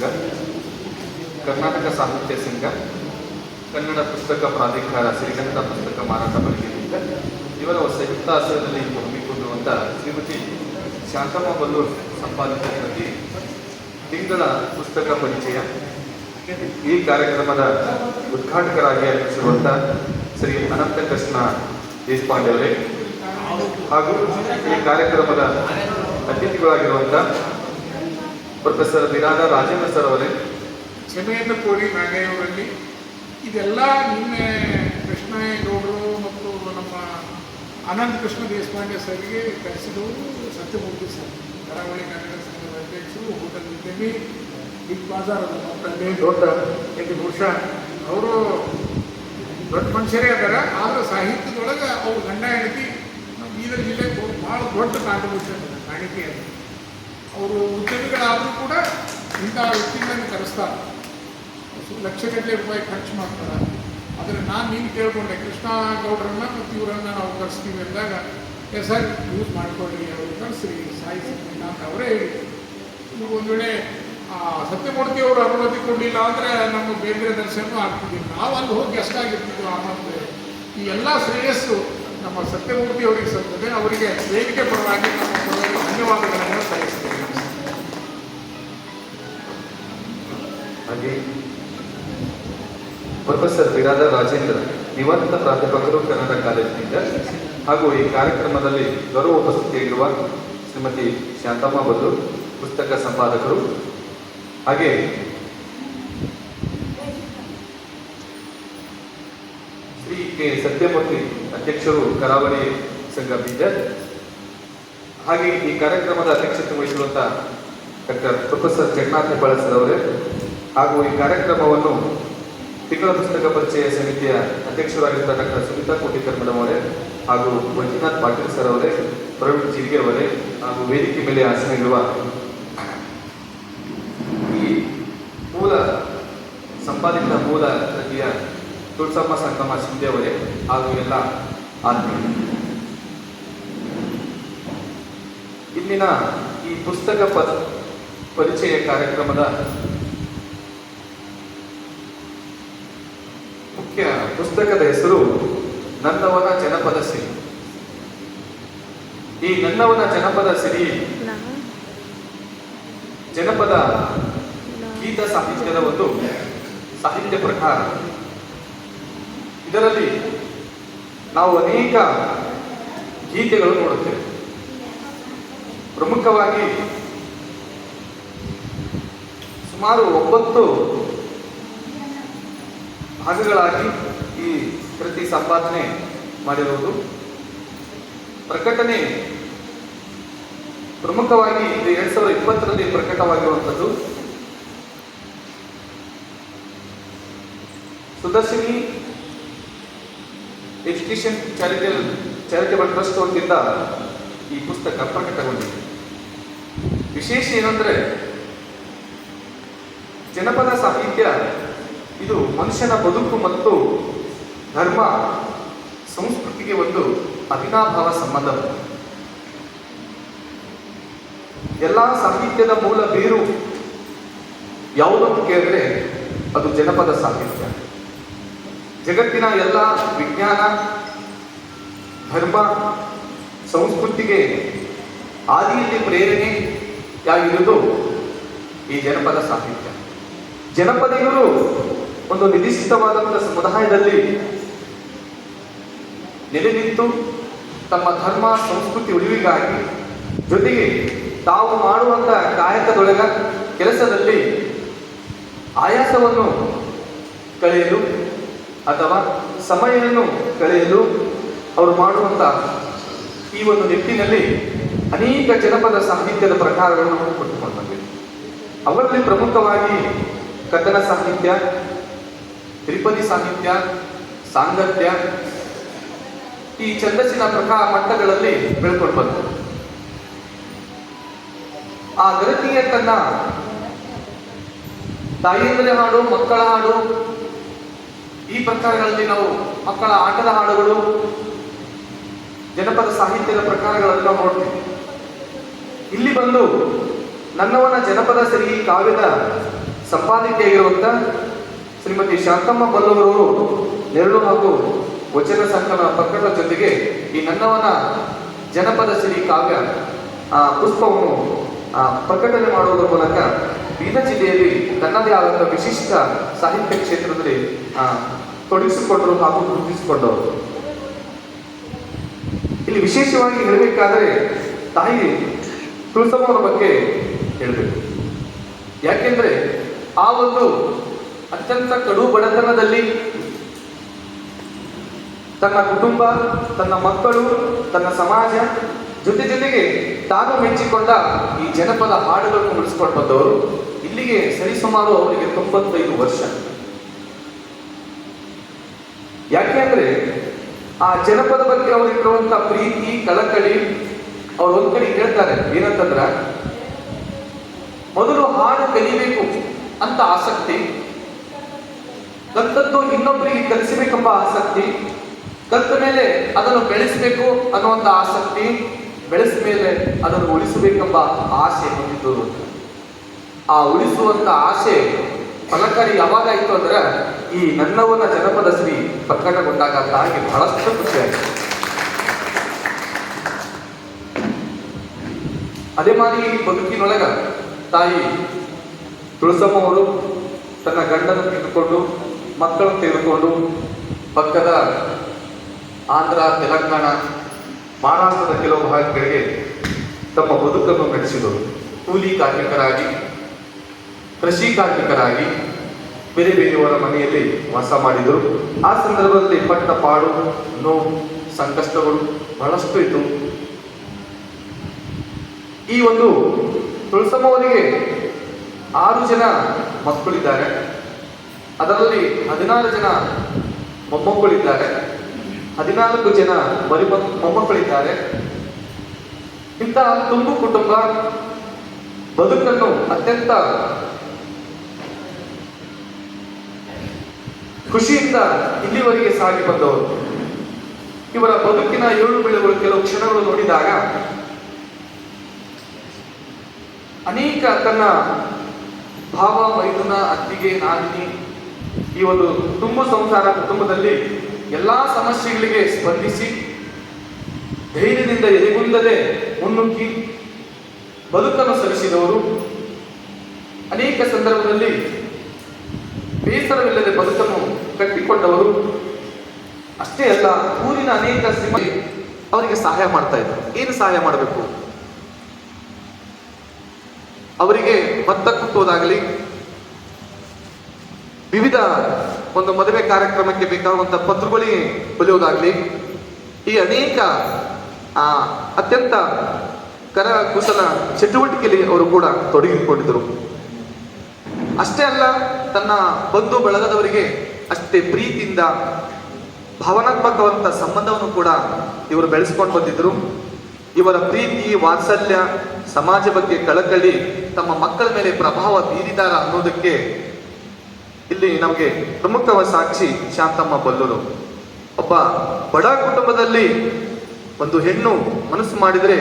ಸಂಘ ಕರ್ನಾಟಕ ಸಾಹಿತ್ಯ ಸಂಘ ಕನ್ನಡ ಪುಸ್ತಕ ಪ್ರಾಧಿಕಾರ, ಶ್ರೀಗಂಧ ಪುಸ್ತಕ ಮಾರಾಟ ಮಳಿಗೆಯಿಂದ ಇವರ ಸಂಯುಕ್ತ ಆಶ್ರಯದಲ್ಲಿ ಹಮ್ಮಿಕೊಂಡಿರುವಂಥ ಶ್ರೀಮತಿ ಶಾಂತಮ್ಮ ಬಲ್ಲೂರ್ ಕೃತಿ ತಿಂಗಳ ಪುಸ್ತಕ ಪರಿಚಯ. ಈ ಕಾರ್ಯಕ್ರಮದ ಉದ್ಘಾಟಕರಾಗಿ ಆಗಮಿಸಿರುವಂಥ ಶ್ರೀ ಅನಂತ ಕೃಷ್ಣ ದೇಶಪಾಂಡೆ ಅವರೇ. ಹಾಗೂ ಈ ಕಾರ್ಯಕ್ರಮದ ಅತಿಥಿಗಳಾಗಿರುವಂಥ ಪ್ರೊಫೆಸರ್ ಬಿರಾದ ರಾಜೇಂದ್ರ ಸರ್ ಅವರೇ. ಕ್ಷಮೆಯನ್ನು ಕೋರಿ ನಾಗಯ್ಯವರಲ್ಲಿ ಇದೆಲ್ಲ ನಿನ್ನೆ ಕೃಷ್ಣೇಗೌಡರು ಮತ್ತು ನಮ್ಮ ಅನಂತ ಕೃಷ್ಣ ದೇಶಪಾಂಡೆ ಸರ್ಗೆ ಕಳಿಸಿದವರು ಸತ್ಯಮೂರ್ತಿ ಸರ್. ಕರಾವಳಿ ಕನ್ನಡ ಸಂಘದ ಅಧ್ಯಕ್ಷರು, ಹೋಟೆಲ್ ಉದ್ಯಮಿ, ಬಿಗ್ ಬಾಜಾರ್ ಅಲ್ಲಿ ದೊಡ್ಡ ಇದು ಬಹುಶಃ ಅವರು ದೊಡ್ಡ ಮನುಷ್ಯರೇ ಅದಾರ, ಆದರೆ ಸಾಹಿತ್ಯದೊಳಗೆ ಅವ್ರ ಗಂಡ ಹೆಂಡತಿ ನಮ್ಮ ಬೀದರ್ ಜಿಲ್ಲೆಗೆ ಭಾಳ ದೊಡ್ಡ ಕಾಂಟ್ರಿಬ್ಯೂಷನ್ ಕಾಣಿಕೆ ಅದು. ಅವರು ಉದ್ಯಮಿಗಳಾದರೂ ಕೂಡ ಇಂಥ ವ್ಯಕ್ತಿಗಳನ್ನು ಕರೆಸ್ತಾರೆ. ಲಕ್ಷಗಟ್ಟಲೆ ರೂಪಾಯಿ ಖರ್ಚು ಮಾಡ್ತಾರೆ. ಆದರೆ ನಾನು ನೀನು ಕೇಳ್ಕೊಂಡೆ, ಕೃಷ್ಣ ಗೌಡ್ರನ್ನ ಮತ್ತು ಇವರನ್ನ ನಾವು ಕರೆಸ್ತೀವಿ ಅಂದಾಗ ಎ ಸರ್ ಯೂಸ್ ಮಾಡ್ಕೊಳ್ಳಿ ಅವರು ಕರೆಸ್ರಿ, ಸಾಯಿ ಸಂಗೀತ ಅಂತ ಅವರೇ ಹೇಳಿ ನೀವು ಒಂದು ವೇಳೆ ಸತ್ಯಮೂರ್ತಿ ಅವರು ಅನುಮತಿ ಕೊಡಲಿಲ್ಲ ಅಂದರೆ ನಮ್ಮ ಬೇರೆ ದರ್ಶನ ಆಗ್ತಿದ್ದೀವಿ ನಾವು ಅಲ್ಲಿ ಹೋಗಿ ಎಷ್ಟಾಗಿರ್ತಿದ್ವು ಆ ಮತ್ತೆ ಈ ಎಲ್ಲ ಶ್ರೇಯಸ್ಸು ನಮ್ಮ ಸತ್ಯಮೂರ್ತಿ ಅವರಿಗೆ ಸಲ್ತದೆ ಅವರಿಗೆ ವೇದಿಕೆ ಪರವಾಗಿ ನಮ್ಮ ಧನ್ಯವಾದಗಳನ್ನು ಪ್ರೊಫೆಸರ್ ಬಿರಾದ ರಾಜೇಂದ್ರ ನಿವೃತ್ತ ಪ್ರಾಧ್ಯಾಪಕರು ಕನ್ನಡ ಕಾಲೇಜಿನಿಂದ ಹಾಗೂ ಈ ಕಾರ್ಯಕ್ರಮದಲ್ಲಿ ಗೌರವ ಉಪಸ್ಥಿತಿಯಾಗಿರುವ ಶ್ರೀಮತಿ ಶಾಂತಮ್ಮ ಬದ್ದು ಪುಸ್ತಕ ಸಂಪಾದಕರು ಹಾಗೆ ಶ್ರೀ ಕೆ ಸತ್ಯಮೂರ್ತಿ ಅಧ್ಯಕ್ಷರು ಕರಾವಳಿ ಸಂಘ ಬೀದರ್ ಹಾಗೆ ಈ ಕಾರ್ಯಕ್ರಮದ ಅಧ್ಯಕ್ಷತೆ ವಹಿಸಿರುವಂತಹ ಡಾಕ್ಟರ್ ಪ್ರೊಫೆಸರ್ ಜಗನ್ನಾಥ್ ಬಳಸರವರೇ ಹಾಗೂ ಈ ಕಾರ್ಯಕ್ರಮವನ್ನು ತಿಂಗಳ ಪುಸ್ತಕ ಪರಿಚಯ ಸಮಿತಿಯ ಅಧ್ಯಕ್ಷರಾಗಿರ್ತಕ್ಕಂಥ ಸುನೀತಾ ಕೋಟಿಕರ್ ಮೇಡಮ್ ಅವರೇ ಹಾಗೂ ಮಂಜುನಾಥ್ ಪಾಟೀಲ್ ಸರ್ ಅವರೇ, ಪ್ರವೀಣ್ ಜಿರಿಗೆ ಅವರೇ ಹಾಗೂ ವೇದಿಕೆ ಮೇಲೆ ಆಸನವಿರುವ ಈ ಮೂಲ ಸಂಪಾದಿತ ಮೂಲ ನದಿಯ ತುಳಸಮ್ಮ ಸಂಗಮ ಶಿಂದೆ ಅವರೇ ಹಾಗೂ ಎಲ್ಲ ಆತ್ಮೀಯ ಇಲ್ಲಿನ ಈ ಪುಸ್ತಕ ಪರಿಚಯ ಕಾರ್ಯಕ್ರಮದ ಮುಖ್ಯ ಪುಸ್ತಕದ ಹೆಸರು ನನ್ನವನ ಜನಪದ ಸಿರಿ. ಈ ನನ್ನವನ ಜನಪದ ಸಿರಿ ಜನಪದ ಗೀತ ಸಾಹಿತ್ಯದ ಒಂದು ಸಾಹಿತ್ಯ ಪ್ರಕಾರ. ಇದರಲ್ಲಿ ನಾವು ಅನೇಕ ಗೀತೆಗಳು ನೋಡುತ್ತೇವೆ. ಪ್ರಮುಖವಾಗಿ ಸುಮಾರು ಒಂಬತ್ತು ಭಾಗಗಳಾಗಿ ಈ ಕೃತಿ ಸಂಪಾದನೆ ಮಾಡಿರುವುದು. ಪ್ರಕಟಣೆ ಪ್ರಮುಖವಾಗಿ ಇದು ಎರಡ್ ಸಾವಿರದ ಇಪ್ಪತ್ತರಲ್ಲಿ ಪ್ರಕಟವಾಗಿರುವಂಥದ್ದು. Sudarshini education charitable charitable trust ವತಿಯಿಂದ ಈ ಪುಸ್ತಕ ಪ್ರಕಟಗೊಂಡಿದೆ. ವಿಶೇಷ ಏನಂದ್ರೆ ಜನಪದ ಸಾಹಿತ್ಯ ಇದು ಮನುಷ್ಯನ ಬದುಕು ಮತ್ತು ಧರ್ಮ, ಸಂಸ್ಕೃತಿಗೆ ಒಂದು ಅವಿನಾಭಾವ ಸಂಬಂಧ. ಎಲ್ಲ ಸಾಹಿತ್ಯದ ಮೂಲ ಬೇರು ಯಾವುದನ್ನು ಕೇಳಿದ್ರೆ ಅದು ಜನಪದ ಸಾಹಿತ್ಯ. ಜಗತ್ತಿನ ಎಲ್ಲ ವಿಜ್ಞಾನ, ಧರ್ಮ, ಸಂಸ್ಕೃತಿಗೆ ಆದಿಯಲ್ಲಿ ಪ್ರೇರಣೆ ಯಾಗಿರುವುದು ಈ ಜನಪದ ಸಾಹಿತ್ಯ. ಜನಪದಿಗರು ಒಂದು ನಿರ್ದಿಷ್ಟವಾದಂತಹ ಸಮುದಾಯದಲ್ಲಿ ನೆಲೆ ನಿಂತು ತಮ್ಮ ಧರ್ಮ, ಸಂಸ್ಕೃತಿ ಉಳಿವಿಗಾಗಿ ಜೊತೆಗೆ ತಾವು ಮಾಡುವಂತಹ ಕಾಯಕದೊಳಗ ಕೆಲಸದಲ್ಲಿ ಆಯಾಸವನ್ನು ಕಳೆಯಲು ಅಥವಾ ಸಮಯವನ್ನು ಕಳೆಯಲು ಅವರು ಮಾಡುವಂತ ಈ ಒಂದು ನಿಟ್ಟಿನಲ್ಲಿ ಅನೇಕ ಜನಪದ ಸಾಹಿತ್ಯದ ಪ್ರಕಾರಗಳನ್ನು ನಾವು ಕೊಟ್ಟುಕೊಂಡು ಅವರಲ್ಲಿ ಪ್ರಮುಖವಾಗಿ ಕಥನ ಸಾಹಿತ್ಯ ತ್ರಿಪದಿ ಸಾಹಿತ್ಯ, ಸಾಂಗತ್ಯ ಈ ಛಂದಸ್ಸಿನ ಪ್ರಕಾರ ಮಟ್ಟಗಳಲ್ಲಿ ಬೆಳ್ಕೊಂಡು ಬಂತು. ಆ ಗರತಿಯ ತನ್ನ ತಾಯಿಯಂದರೆ ಹಾಡು, ಮಕ್ಕಳ ಹಾಡು, ಈ ಪ್ರಕಾರಗಳಲ್ಲಿ ನಾವು ಮಕ್ಕಳ ಆಟದ ಹಾಡುಗಳು, ಜನಪದ ಸಾಹಿತ್ಯದ ಪ್ರಕಾರಗಳನ್ನು ನಾವು ನೋಡ್ತೀವಿ. ಇಲ್ಲಿ ಬಂದು ನನ್ನವನ ಜನಪದ ಸರಿ, ಕಾವ್ಯದ ಸಂಪಾದಕಿಯಾಗಿರುವಂತ ಶ್ರೀಮತಿ ಶಾಂತಮ್ಮ ಬಲ್ಲವರವರು ನೆರಳು ಹಾಗೂ ವಚನ ಸಂಕಲನ ಪಕ್ಕದ ಜೊತೆಗೆ ಈ ನನ್ನವನ ಜನಪದ ಶ್ರೀ ಕಾವ್ಯ ಆ, ಪುಷ್ಪವನ್ನು ಪ್ರಕಟಣೆ ಮಾಡುವುದರ ಮೂಲಕ ಬೀದರ್ ಜಿಲ್ಲೆಯಲ್ಲಿ ತನ್ನದೇ ಆದಂತಹ ವಿಶಿಷ್ಟ ಸಾಹಿತ್ಯ ಕ್ಷೇತ್ರದಲ್ಲಿ ತೊಡಗಿಸಿಕೊಂಡರು ಹಾಗೂ ಗುರುತಿಸಿಕೊಂಡವರು. ಇಲ್ಲಿ ವಿಶೇಷವಾಗಿ ಹೇಳಬೇಕಾದ್ರೆ ತಾಯಿ ತುಳಸಮ್ಮನ ಬಗ್ಗೆ ಹೇಳಬೇಕು. ಯಾಕೆಂದ್ರೆ ಆ ಒಂದು ಅತ್ಯಂತ ಕಡು ಬಡತನದಲ್ಲಿ ತನ್ನ ಕುಟುಂಬ, ತನ್ನ ಮಕ್ಕಳು, ತನ್ನ ಸಮಾಜ ಜೊತೆ ಜೊತೆಗೆ ತಾನು ಮೆಚ್ಚಿಕೊಂಡ ಈ ಜನಪದ ಹಾಡುಗಳನ್ನು ಉಳಿಸ್ಕೊಂಡು ಬಂದವರು. ಇಲ್ಲಿಗೆ ಸರಿಸುಮಾರು ಅವರಿಗೆ ತೊಂಬತ್ತೈದು ವರ್ಷ. ಯಾಕೆ ಅಂದ್ರೆ ಆ ಜನಪದ ಬಗ್ಗೆ ಅವರಿಗಿರುವಂತ ಪ್ರೀತಿ, ಕಳಕಳಿ, ಅವ್ರು ಒಂದ್ ಕಡೆ ಹೇಳ್ತಾರೆ ಏನಂತಂದ್ರ, ಮೊದಲು ಹಾಡು ಕಲಿಬೇಕು ಅಂತ ಆಸಕ್ತಿ ಕಲ್ತದ್ದು ಇನ್ನೊಬ್ಬರಿಗೆ ಕಲಿಸಬೇಕೆಂಬ ಆಸಕ್ತಿ ಕಲ್ತ ಮೇಲೆ ಅದನ್ನು ಬೆಳೆಸಬೇಕು ಅನ್ನುವಂತ ಆಸಕ್ತಿ, ಬೆಳೆಸ ಮೇಲೆ ಅದನ್ನು ಉಳಿಸಬೇಕೆಂಬ ಆಸೆ ಹೊಂದಿದ್ದು. ಆ ಉಳಿಸುವಂತ ಆಸೆ ಫಲಕಾರಿ ಯಾವಾಗಾಯಿತು ಅಂದ್ರೆ, ಈ ನನ್ನವನ ಜನಪದ ಶ್ರೀ ಪ್ರಕಟಗೊಂಡಾಗ ತಾಯಿಗೆ ಬಹಳಷ್ಟು ಖುಷಿಯಾಯಿತು ಅದೇ ಮಾರಿ ಬದುಕಿನೊಳಗ ತಾಯಿ ತುಳಸಮ್ಮ ಅವರು ತನ್ನ ಗಂಡನ ತೆಗೆದುಕೊಂಡು ಮಕ್ಕಳನ್ನು ತೆಗೆದುಕೊಂಡು ಪಕ್ಕದ ಆಂಧ್ರ, ತೆಲಂಗಾಣ, ಮಹಾರಾಷ್ಟ್ರದ ಕೆಲವು ಭಾಗಗಳಿಗೆ ತಮ್ಮ ಬದುಕನ್ನು ನಡೆಸಿದರು. ಕೂಲಿ ಕಾರ್ಮಿಕರಾಗಿ, ಕೃಷಿ ಕಾರ್ಮಿಕರಾಗಿ ಬೇರೆ ಬೇರೆಯವರ ಮನೆಯಲ್ಲಿ ವಾಸ ಮಾಡಿದರು. ಆ ಸಂದರ್ಭದಲ್ಲಿ ಪಟ್ಟ ಪಾಡು ನೋವು ಸಂಕಷ್ಟಗಳು ಬಹಳಷ್ಟು ಇತ್ತು. ಈ ಒಂದು ತುಳಸಮ್ಮವರಿಗೆ ಆರು ಜನ ಮಕ್ಕಳಿದ್ದಾರೆ. ಅದರಲ್ಲಿ ಹದಿನಾರು ಜನ ಮೊಮ್ಮಕ್ಕಳಿದ್ದಾರೆ. ಹದಿನಾಲ್ಕು ಜನ ಮರಿ ಮೊಮ್ಮಕ್ಕಳಿದ್ದಾರೆ. ಇಂತಹ ತುಂಬು ಕುಟುಂಬ ಬದುಕನ್ನು ಅತ್ಯಂತ ಖುಷಿಯಿಂದ ಇಲ್ಲಿವರೆಗೆ ಸಾಗಿ ಬಂದವರು. ಇವರ ಬದುಕಿನ ಏಳು ಬೀಳುಗಳು ಕೆಲವು ಕ್ಷಣಗಳು ನೋಡಿದಾಗ ಅನೇಕ ತನ್ನ ಭಾವ ಮೈದುನ ಅತ್ತಿಗೆ ನಾದಿನಿ ಈ ಒಂದು ಕುಟುಂಬ ಸಂಸಾರ ಕುಟುಂಬದಲ್ಲಿ ಎಲ್ಲ ಸಮಸ್ಯೆಗಳಿಗೆ ಸ್ಪಂದಿಸಿ, ಧೈರ್ಯದಿಂದ ಎದೆಗುಂದದೆ ಮುನ್ನುಗ್ಗಿ ಬದುಕನ್ನು ಸಲ್ಲಿಸಿದವರು, ಅನೇಕ ಸಂದರ್ಭದಲ್ಲಿ ಬೇಸರವಿಲ್ಲದೆ ಬದುಕನ್ನು ಕಟ್ಟಿಕೊಂಡವರು, ಅಷ್ಟೇ ಅಲ್ಲ, ಊರಿನ ಅನೇಕ ಸಿಮ ಅವರಿಗೆ ಸಹಾಯ ಮಾಡ್ತಾ ಇದ್ರು ಏನು ಸಹಾಯ ಮಾಡಬೇಕು? ಅವರಿಗೆ ಭತ್ತ ಕುಟ್ಟುವುದಾಗಲಿ ವಿವಿಧ ಒಂದು ಮದುವೆ ಕಾರ್ಯಕ್ರಮಕ್ಕೆ ಬೇಕಾಗುವಂತ ಪತ್ರಬಳಿ ಬಲಿಯೋದಾಗ್ಲಿ ಈ ಅನೇಕ ಆ, ಅತ್ಯಂತ ಕರಕುಶಲ ಚಟುವಟಿಕೆಯಲ್ಲಿ ಅವರು ಕೂಡ ತೊಡಗಿಕೊಂಡಿದ್ದರು. ಅಷ್ಟೇ ಅಲ್ಲ ತನ್ನ ಬಂಧು ಬಳಗದವರಿಗೆ ಅಷ್ಟೇ ಪ್ರೀತಿಯಿಂದ ಭಾವನಾತ್ಮಕವಂತ ಸಂಬಂಧವನ್ನು ಕೂಡ ಇವರು ಬೆಳೆಸ್ಕೊಂಡು ಬಂದಿದ್ದರು. ಇವರ ಪ್ರೀತಿ ವಾತ್ಸಲ್ಯ ಸಮಾಜ ಬಗ್ಗೆ ಕಳಕಳಿ ತಮ್ಮ ಮಕ್ಕಳ ಮೇಲೆ ಪ್ರಭಾವ ಬೀರಿದಾರ ಅನ್ನೋದಕ್ಕೆ ಇಲ್ಲಿ ನಮಗೆ ಪ್ರಮುಖವ ಸಾಕ್ಷಿ ಶಾಂತಮ್ಮ ಬಲ್ಲೂರು. ಒಬ್ಬ ಬಡ ಕುಟುಂಬದಲ್ಲಿ ಒಂದು ಹೆಣ್ಣು ಮನಸ್ಸು ಮಾಡಿದರೆ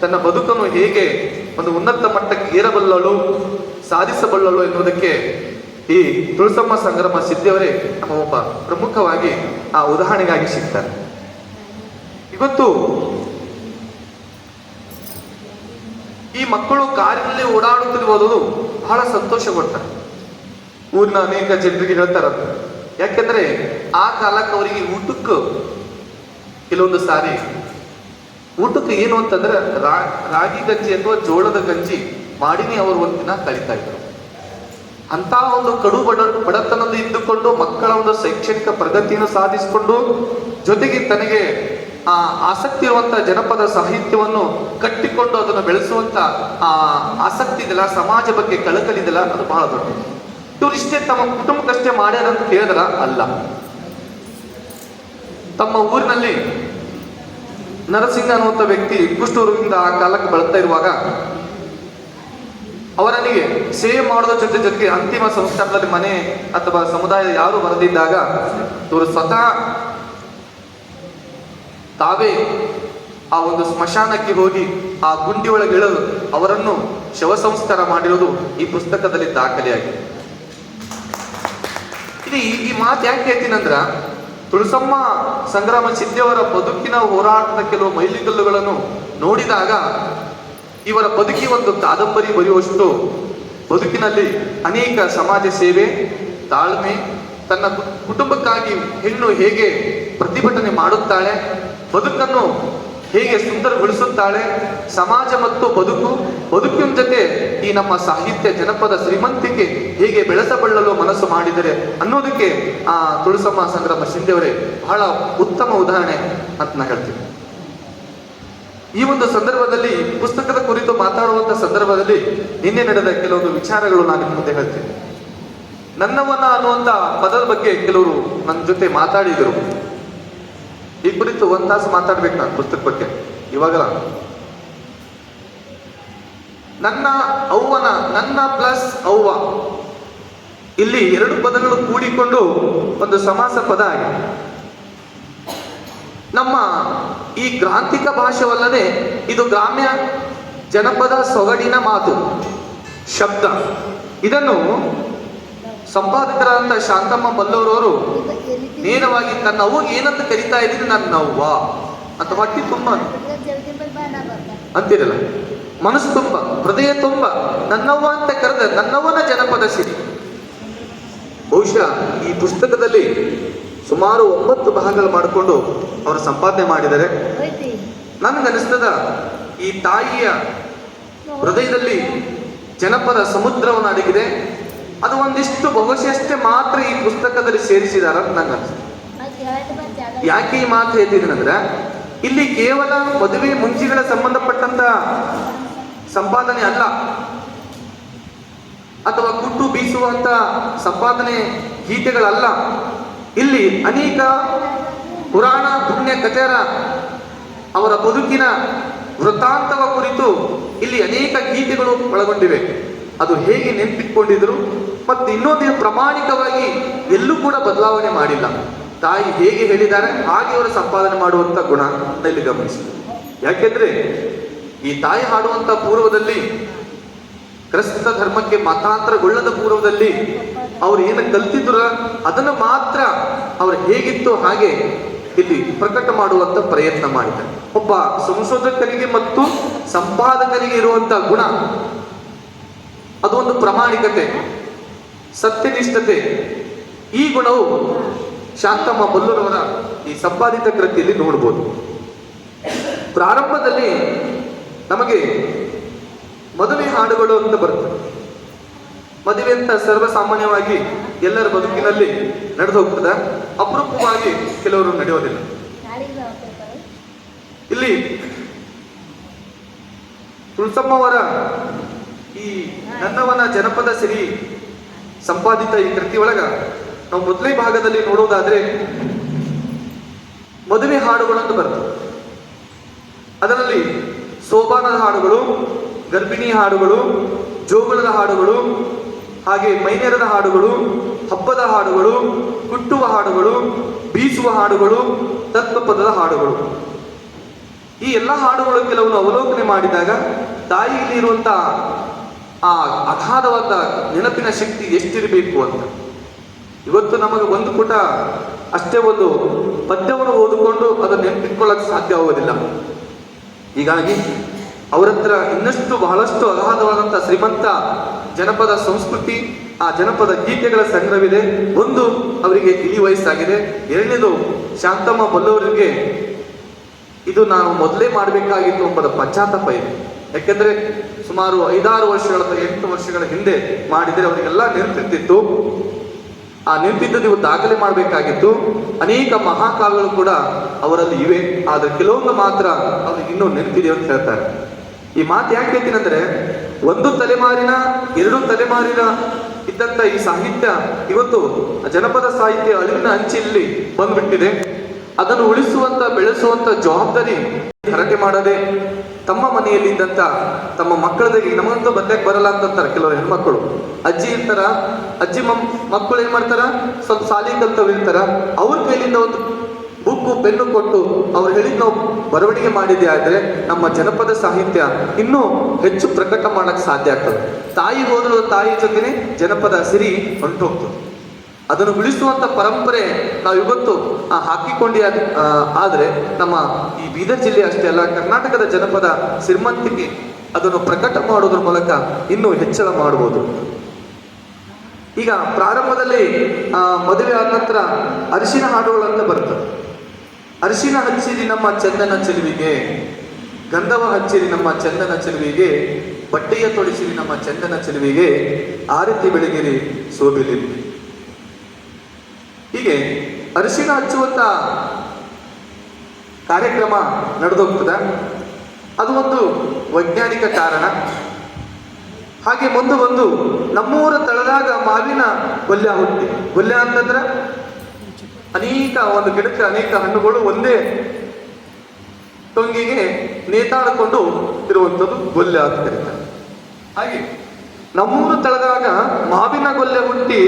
ತನ್ನ ಬದುಕನ್ನು ಹೇಗೆ ಒಂದು ಉನ್ನತ ಮಟ್ಟಕ್ಕೆ ಏರಬಲ್ಲಳು, ಸಾಧಿಸಬಲ್ಲಳು ಎನ್ನುವುದಕ್ಕೆ ಈ ತುಳಸಮ್ಮ ಸಂಗ್ರಮ ಸಿದ್ಧಿಯವರೇ ನಮ್ಮ ಒಬ್ಬ ಪ್ರಮುಖವಾಗಿ ಆ ಉದಾಹರಣೆಗಾಗಿ ಸಿಗ್ತಾರೆ. ಇವತ್ತು ಈ ಮಕ್ಕಳು ಕಾರಿನಲ್ಲಿ ಓಡಾಡುತ್ತಿರುವುದು ಬಹಳ ಸಂತೋಷ ಕೊಡ್ತಾರೆ. ಊರಿನ ಅನೇಕ ಜನರಿಗೆ ಹೇಳ್ತಾರ ಯಾಕೆಂದ್ರೆ ಆ ಕಾಲಕ್ಕೆ ಅವರಿಗೆ ಊಟಕ್ಕೆ ಕೆಲವೊಂದು ಸಾರಿ, ಊಟಕ್ಕೆ ಏನು ಅಂತಂದ್ರೆ ರಾಗಿ ಗಂಜಿ ಅಥವಾ ಜೋಳದ ಗಂಜಿ ಮಾಡಿನೇ ಅವರು ಒಂದಿನ ದಿನ ಕಲಿತಾ ಇದ್ರು. ಅಂತ ಒಂದು ಕಡು ಬಡ ಬಡತನದ ಇದ್ದುಕೊಂಡು ಮಕ್ಕಳ ಒಂದು ಶೈಕ್ಷಣಿಕ ಪ್ರಗತಿಯನ್ನು ಸಾಧಿಸಿಕೊಂಡು ಜೊತೆಗೆ ತನಗೆ ಆ ಆಸಕ್ತಿ ಇರುವಂತಹ ಜನಪದ ಸಾಹಿತ್ಯವನ್ನು ಕಟ್ಟಿಕೊಂಡು ಅದನ್ನು ಬೆಳೆಸುವಂತ ಆ ಆಸಕ್ತಿ ಇದೆಲ್ಲ ಸಮಾಜ ಬಗ್ಗೆ ಕಳಕಲಿದೆಲ್ಲ ಅದು ಬಹಳ ದೊಡ್ಡದು. ಇಷ್ಟೇ ತಮ್ಮ ಕುಟುಂಬಕ್ಕಷ್ಟೇ ಮಾಡ್ಯಾರ ಅಂತ ಹೇಳಿದ್ರ ಅಲ್ಲ. ತಮ್ಮ ಊರಿನಲ್ಲಿ ನರಸಿಂಹ ಅನ್ನುವಂಥ ವ್ಯಕ್ತಿ ಕುಷ್ಠರೋಗದಿಂದ ಆ ಕಾಲಕ್ಕೆ ಬಳಲ್ತಾ ಇರುವಾಗ ಅವರನಿಗೆ ಸೇವೆ ಮಾಡೋದ್ರ ಜೊತೆ ಜೊತೆಗೆ ಅಂತಿಮ ಸಂಸ್ಕಾರದಲ್ಲಿ ಮನೆ ಅಥವಾ ಸಮುದಾಯ ಯಾರು ಬರೆದಿದ್ದಾಗ ಇವರು ಸ್ವತಃ ತಾವೇ ಆ ಒಂದು ಸ್ಮಶಾನಕ್ಕೆ ಹೋಗಿ ಆ ಗುಂಡಿ ಒಳಗೆ ಇಳಲು ಅವರನ್ನು ಶವ ಸಂಸ್ಕಾರ ಮಾಡಿರುವುದು ಈ ಪುಸ್ತಕದಲ್ಲಿ ದಾಖಲೆಯಾಗಿದೆ. ಈ- ಈ ಮಾತು ಯಾಕೆ ಹೇಳ್ತೀನಂದ್ರ ತುಳಸಮ್ಮ ಸಂಗ್ರಾಮ ಸಿದ್ಧಿಯವರ ಬದುಕಿನ ಹೋರಾಟದ ಕೆಲವು ಮೈಲಿಗಲ್ಲುಗಳನ್ನು ನೋಡಿದಾಗ ಇವರ ಬದುಕಿ ಒಂದು ಕಾದಂಬರಿ ಬರೆಯುವಷ್ಟು ಬದುಕಿನಲ್ಲಿ ಅನೇಕ ಸಮಾಜ ಸೇವೆ, ತಾಳ್ಮೆ, ತನ್ನ ಕುಟುಂಬಕ್ಕಾಗಿ ಹೆಣ್ಣು ಹೇಗೆ ಪ್ರತಿಭಟನೆ ಮಾಡುತ್ತಾಳೆ, ಬದುಕನ್ನು ಹೇಗೆ ಸುಂದರಗೊಳಿಸುತ್ತಾಳೆ? ಸಮಾಜ ಮತ್ತು ಬದುಕು. ಬದುಕಿನ ಜೊತೆ ಈ ನಮ್ಮ ಸಾಹಿತ್ಯ ಜನಪದ ಶ್ರೀಮಂತಿಕೆ ಹೇಗೆ ಬೆಳೆಸಬಳ್ಳಲು ಮನಸ್ಸು ಮಾಡಿದರೆ ಅನ್ನೋದಕ್ಕೆ ಆ ತುಳಸಮ್ಮ ಸಂಗ್ರಾಮ ಶಿಂದೆಯವರೇ ಬಹಳ ಉತ್ತಮ ಉದಾಹರಣೆ ಅಂತ ನಾ ಹೇಳ್ತೀನಿ. ಈ ಒಂದು ಸಂದರ್ಭದಲ್ಲಿ ಪುಸ್ತಕದ ಕುರಿತು ಮಾತಾಡುವಂತ ಸಂದರ್ಭದಲ್ಲಿ ನಿನ್ನೆ ನಡೆದ ಕೆಲವೊಂದು ವಿಚಾರಗಳು ನಾನು ನಿಮ್ಮ ಮುಂದೆ ಹೇಳ್ತೀನಿ. ನನ್ನವನ ಅನ್ನುವಂತ ಪದದ ಬಗ್ಗೆ ಕೆಲವರು ನನ್ನ ಜೊತೆ ಮಾತಾಡಿದರು. ಈ ಕುರಿತು ಒಂದು ತಾಸು ಮಾತಾಡ್ಬೇಕು ನಾನು ಪುಸ್ತಕ ಬಗ್ಗೆ. ಇವಾಗ ನನ್ನ ಅವ್ವನ, ನನ್ನ ಪ್ಲಸ್ ಅವ್ವ. ಇಲ್ಲಿ ಎರಡು ಪದಗಳು ಕೂಡಿಕೊಂಡು ಒಂದು ಸಮಾಸ ಪದ ಆಗಿದೆ. ನಮ್ಮ ಈ ಗ್ರಾಂಥಿಕ ಭಾಷೆವಲ್ಲದೆ ಇದು ಗ್ರಾಮ್ಯ ಜನಪದ ಸೊಗಡಿನ ಮಾತು, ಶಬ್ದ. ಇದನ್ನು ಸಂಪಾದಕರಾದಂಥ ಶಾಂತಮ್ಮ ಬಲ್ಲವರವರು ನೇರವಾಗಿ ತನ್ನ ಅವ್ವಗೆ ಏನಂತ ಕರಿತಾ ಇದ್ದೀನಿ ನನ್ನ ಅವ್ವ ಅಂತ ಹೊಟ್ಟಿ ತುಂಬ. ಅಂತಿರಲ್ಲ. ಮನಸ್ಸು ತುಂಬ ಹೃದಯ ತುಂಬ. ನನ್ನವ್ವ ಅಂತ ಕರೆದ ನನ್ನವ್ವನ ಜನಪದ ಸಿರಿ. ಬಹುಶಃ ಈ ಪುಸ್ತಕದಲ್ಲಿ ಸುಮಾರು ಒಂಬತ್ತು ಭಾಗಗಳು ಮಾಡಿಕೊಂಡು ಅವರು ಸಂಪಾದನೆ ಮಾಡಿದ್ದಾರೆ. ನನಗನಿಸ್ತದ ಈ ತಾಯಿಯ ಹೃದಯದಲ್ಲಿ ಜನಪದ ಸಮುದ್ರವನ್ನು ಅಡಗಿದೆ ಅದು ಒಂದಿಷ್ಟು ಬಹುಶಃಷ್ಟೇ ಮಾತ್ರ ಈ ಪುಸ್ತಕದಲ್ಲಿ ಸೇರಿಸಿದಾರ ಅಂತ ನಂಗೆ ಯಾಕೆ ಈ ಮಾತು ಹೇಳ್ತಿದ್ದೀನಂದ್ರೆ ಇಲ್ಲಿ ಕೇವಲ ಮದುವೆ ಮುಂಚಿಗಳ ಸಂಬಂಧಪಟ್ಟಂತ ಸಂಪಾದನೆ ಅಲ್ಲ, ಅಥವಾ ಕುಟ್ಟು ಬೀಸುವಂತ ಸಂಪಾದನೆ ಗೀತೆಗಳಲ್ಲ. ಇಲ್ಲಿ ಅನೇಕ ಪುರಾಣ ಪುಣ್ಯ ಕಚೇರ ಅವರ ಬದುಕಿನ ವೃತ್ತಾಂತವ ಕುರಿತು ಇಲ್ಲಿ ಅನೇಕ ಗೀತೆಗಳು ಒಳಗೊಂಡಿವೆ. ಅದು ಹೇಗೆ ನೆನಪಿಟ್ಕೊಂಡಿದ್ರು? ಮತ್ತು ಇನ್ನೊಂದು ಪ್ರಾಮಾಣಿಕವಾಗಿ ಎಲ್ಲೂ ಕೂಡ ಬದಲಾವಣೆ ಮಾಡಿಲ್ಲ. ತಾಯಿ ಹೇಗೆ ಹೇಳಿದ್ದಾರೆ, ಹಾಗೆ ಅವರು ಸಂಪಾದನೆ ಮಾಡುವಂತ ಗುಣ ಇಲ್ಲಿ ಗಮನಿಸಿ. ಯಾಕೆಂದ್ರೆ ಈ ತಾಯಿ ಹಾಡುವಂತ ಪೂರ್ವದಲ್ಲಿ ಕ್ರಿಸ್ತ ಧರ್ಮಕ್ಕೆ ಮತಾಂತರಗೊಳ್ಳದ ಪೂರ್ವದಲ್ಲಿ ಅವ್ರು ಏನು ಕಲ್ತಿದ್ರ ಅದನ್ನು ಮಾತ್ರ ಅವ್ರು ಹೇಗಿತ್ತು ಹಾಗೆ ಇಲ್ಲಿ ಪ್ರಕಟ ಮಾಡುವಂತ ಪ್ರಯತ್ನ ಮಾಡಿದ್ದಾರೆ. ಒಬ್ಬ ಸಂಶೋಧಕರಿಗೆ ಮತ್ತು ಸಂಪಾದಕರಿಗೆ ಇರುವಂತ ಗುಣ, ಅದು ಒಂದು ಪ್ರಾಮಾಣಿಕತೆ. ಸತ್ಯನಿಷ್ಠತೆ. ಈ ಗುಣವು ಶಾಂತಮ್ಮ ಬಲ್ಲೂರವರ ಈ ಸಂಪಾದಿತ ಕೃತಿಯಲ್ಲಿ ನೋಡ್ಬೋದು. ಪ್ರಾರಂಭದಲ್ಲಿ ನಮಗೆ ಮದುವೆ ಹಾಡುಗಳು ಅಂತ ಬರ್ತದೆ ಮದುವೆ ಅಂತ ಸರ್ವಸಾಮಾನ್ಯವಾಗಿ ಎಲ್ಲರ ಬದುಕಿನಲ್ಲಿ ನಡೆದು ಹೋಗ್ತದೆ. ಅಪರೂಪವಾಗಿ ಕೆಲವರು ನಡೆಯೋದಿಲ್ಲ. ಇಲ್ಲಿ ತುಳಸಮ್ಮವರ ಈ ನನ್ನವನ ಜನಪದ ಸಿರಿ ಸಂಪಾದಿತ ಈ ಕೃತಿ ಒಳಗ ನಾವು ಮೊದಲೇ ಭಾಗದಲ್ಲಿ ನೋಡೋದಾದ್ರೆ ಮದುವೆ ಹಾಡುಗಳನ್ನು ಬರ್ತವೆ ಅದರಲ್ಲಿ ಸೋಬಾನದ ಹಾಡುಗಳು, ಗರ್ಭಿಣಿ ಹಾಡುಗಳು ಜೋಗುಳದ ಹಾಡುಗಳು, ಹಾಗೆ ಮೈನೇರದ ಹಾಡುಗಳು, ಹಬ್ಬದ ಹಾಡುಗಳು, ಕುಟ್ಟುವ ಹಾಡುಗಳು, ಬೀಸುವ ಹಾಡುಗಳು, ತತ್ವಪದದ ಹಾಡುಗಳು. ಈ ಎಲ್ಲ ಹಾಡುಗಳು ಕೆಲವನ್ನು ಅವಲೋಕನೆ ಮಾಡಿದಾಗ ತಾಯಿಯಲ್ಲಿ ಇರುವಂತ ಆ ಅಗಾಧವಾದ ನೆನಪಿನ ಶಕ್ತಿ ಎಷ್ಟಿರಬೇಕು ಅಂತ. ಇವತ್ತು ನಮಗೆ ಒಂದು ಪುಟ ಅಷ್ಟೇ ಒಂದು ಪದ್ಯವನ್ನು ಓದಿಕೊಂಡು ಅದನ್ನು ನೆನಪಿಟ್ಕೊಳ್ಳಕ್ಕೆ ಸಾಧ್ಯ ಆಗೋದಿಲ್ಲ. ಹೀಗಾಗಿ ಅವರ ಹತ್ರ ಇನ್ನಷ್ಟು ಬಹಳಷ್ಟು ಅಗಾಧವಾದಂಥ ಶ್ರೀಮಂತ ಜನಪದ ಸಂಸ್ಕೃತಿ, ಆ ಜನಪದ ಗೀತೆಗಳ ಸಂಗ್ರಹವಿದೆ. ಒಂದು ಅವರಿಗೆ ಇಳಿ ವಯಸ್ಸಾಗಿದೆ. ಎರಡನೇದು ಶಾಂತಮ್ಮ ಬಲ್ಲವರಿಗೆ ಇದು ನಾನು ಮೊದಲೇ ಮಾಡಬೇಕಾಗಿತ್ತು ಎಂಬುದ ಪಶ್ಚಾತ್ತಾಪ ಇದೆ. ಯಾಕೆಂದ್ರೆ ಸುಮಾರು ಐದಾರು ವರ್ಷಗಳ ಎಂಟು ವರ್ಷಗಳ ಹಿಂದೆ ಮಾಡಿದರೆ ಅವರಿಗೆಲ್ಲ ನಿಂತಿರ್ತಿತ್ತು ಆ ನಿಂತಿದ್ದು ನೀವು ದಾಖಲೆ ಮಾಡಬೇಕಾಗಿತ್ತು. ಅನೇಕ ಮಹಾಕಾವ್ಯಗಳು ಕೂಡ ಅವರಲ್ಲಿ ಇವೆ. ಆದರೆ ಕೆಲವೊಂದು ಮಾತ್ರ ಅವ್ರಿಗೆ ಇನ್ನೂ ನೆನಪಿದೆ ಅಂತ ಹೇಳ್ತಾರೆ. ಈ ಮಾತು ಯಾಕೆ ಹೇಳ್ತೀನಂದ್ರೆ, ಒಂದು ತಲೆಮಾರಿನ, ಎರಡು ತಲೆಮಾರಿನ ಇದ್ದಂತ ಈ ಸಾಹಿತ್ಯ ಇವತ್ತು ಜನಪದ ಸಾಹಿತ್ಯ ಅಳಿವಿನ ಅಂಚಿನಲ್ಲಿ ಬಂದ್ಬಿಟ್ಟಿದೆ. ಅದನ್ನು ಉಳಿಸುವಂತ ಬೆಳೆಸುವಂತ ಜವಾಬ್ದಾರಿ ಹರಕೆ ಮಾಡದೆ ತಮ್ಮ ಮನೆಯಲ್ಲಿ ಇದ್ದಂತ ತಮ್ಮ ಮಕ್ಕಳದಾಗಿ ನಮಗಂತೂ ಬರ್ಲಿಕ್ಕೆ ಬರಲ್ಲ ಅಂತಾರೆ ಕೆಲವರು ಹೆಣ್ಮಕ್ಳು. ಅಜ್ಜಿ ಇರ್ತಾರ? ಅಜ್ಜಿ ಮಕ್ಕಳು ಏನ್ ಮಾಡ್ತಾರ? ಸ್ವಲ್ಪ ಸಾಲಿ ಕಲ್ತವಿರ್ತಾರ ಅವ್ರ ಕೈಲಿಂದ ಒಂದು ಬುಕ್ಕು, ಪೆನ್ನು ಕೊಟ್ಟು ಅವ್ರು ಹೇಳಿದ್ ನಾವು ಬರವಣಿಗೆ ಮಾಡಿದೆ ಆದ್ರೆ ನಮ್ಮ ಜನಪದ ಸಾಹಿತ್ಯ ಇನ್ನೂ ಹೆಚ್ಚು ಪ್ರಕಟ ಮಾಡಕ್ ಸಾಧ್ಯ ಆಗ್ತದೆ. ತಾಯಿ ತಾಯಿ ಜೊತೆನೆ ಜನಪದ ಸಿರಿ ಹೊಂಟೋಗ್ತದೆ. ಅದನ್ನು ಉಳಿಸುವಂತ ಪರಂಪರೆ ನಾವು ಇವತ್ತು ಹಾಕಿಕೊಂಡಿ ಆದರೆ ನಮ್ಮ ಈ ಬೀದರ್ ಜಿಲ್ಲೆ ಅಷ್ಟೇ ಅಲ್ಲ, ಕರ್ನಾಟಕದ ಜನಪದ ಶ್ರೀಮಂತಿಕೆ ಅದನ್ನು ಪ್ರಕಟ ಮಾಡೋದ್ರ ಮೂಲಕ ಇನ್ನೂ ಹೆಚ್ಚಳ ಮಾಡಬಹುದು. ಈಗ ಪ್ರಾರಂಭದಲ್ಲಿ ಮದುವೆ ಆದ ನಂತರ ಅರಿಶಿನ ಹಾಡುಗಳು ಅಂತ ಬರ್ತದೆ. ಅರಿಶಿನ ಹಚ್ಚಿರಿ ನಮ್ಮ ಚಂದನ ಚೆಲುವಿಗೆ, ಗಂಧವ ಹಚ್ಚಿರಿ ನಮ್ಮ ಚಂದನ ಚೆಲುವಿಗೆ, ಬಟ್ಟೆಯ ತೊಡಿಸಿರಿ ನಮ್ಮ ಚಂದನ ಚೆಲುವಿಗೆ, ಆರತಿ ಬೆಳಗಿರಿ ಶೋಭಿಲಿರಿ ಹೀಗೆ ಅರಿಶಿನ ಹಚ್ಚುವಂತ ಕಾರ್ಯಕ್ರಮ ನಡೆದೋಗ್ತದೆ. ಅದು ಒಂದು ವೈಜ್ಞಾನಿಕ ಕಾರಣ. ಹಾಗೆ ಮುಂದೆ ಬಂದು ನಮ್ಮೂರ ತಳದಾಗ ಮಾವಿನ ಗೊಲ್ಲ ಹುಟ್ಟಿ. ಗೊಲ್ಲ ಅಂತಂದ್ರೆ ಅನೇಕ ಒಂದು ಗಿಡಕ್ಕೆ ಅನೇಕ ಹಣ್ಣುಗಳು ಒಂದೇ ಟೊಂಗಿಗೆ ನೇತಾಡಿಕೊಂಡು ಇರುವಂಥದ್ದು ಗೊಲ್ಲೆ ಅಂತ ಕರೀತಾರೆ. ಹಾಗೆ ನಮ್ಮೂರು ತಳದಾಗ ಮಾವಿನ ಗೊಲ್ಲೆ ಹುಟ್ಟಿ